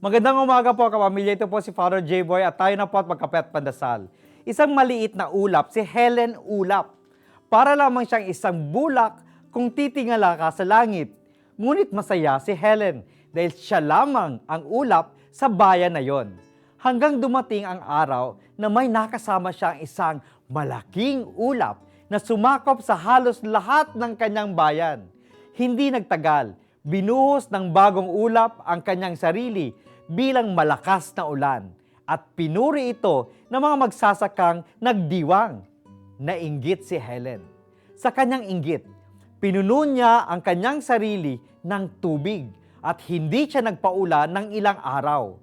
Magandang umaga po kapamilya. Ito po si Father J-Boy at tayo na po at magkape at pandasal. Isang maliit na ulap, si Helen Ulap. Para lamang siyang isang bulak kung titingala ka sa langit. Ngunit masaya si Helen dahil siya lamang ang ulap sa bayan na yon. Hanggang dumating ang araw na may nakasama siyang isang malaking ulap na sumakop sa halos lahat ng kanyang bayan. Hindi nagtagal, binuhos ng bagong ulap ang kanyang sarili bilang malakas na ulan at pinuri ito ng mga magsasakang nagdiwang. Nainggit si Helen. Sa kanyang inggit, pinuno niya ang kanyang sarili ng tubig at hindi siya nagpaula ng ilang araw.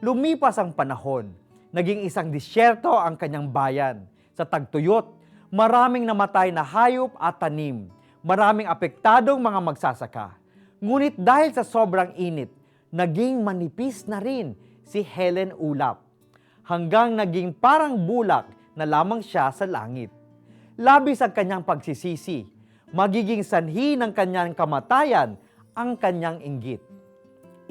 Lumipas ang panahon, naging isang disyerto ang kanyang bayan. Sa tagtuyot, maraming namatay na hayop at tanim, maraming apektadong mga magsasaka. Ngunit dahil sa sobrang init, naging manipis na rin si Helen Ulap hanggang naging parang bulak na lamang siya sa langit. Labis ang kanyang pagsisisi, magiging sanhi ng kanyang kamatayan ang kanyang inggit.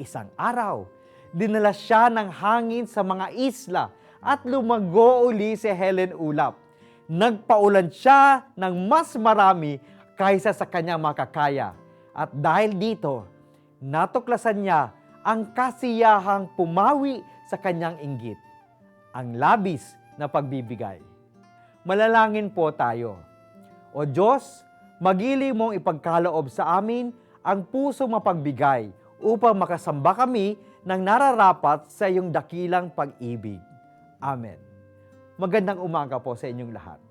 Isang araw, dinala siya ng hangin sa mga isla at lumago uli si Helen Ulap. Nagpaulan siya ng mas marami kaysa sa kanyang makakaya. At dahil dito, natuklasan niya ang kasiyahang pumawi sa kanyang inggit, ang labis na pagbibigay. Malalangin po tayo. O Diyos, magili mong ipagkaloob sa amin ang puso mapagbigay upang makasamba kami ng nararapat sa iyong dakilang pag-ibig. Amen. Magandang umaga po sa inyong lahat.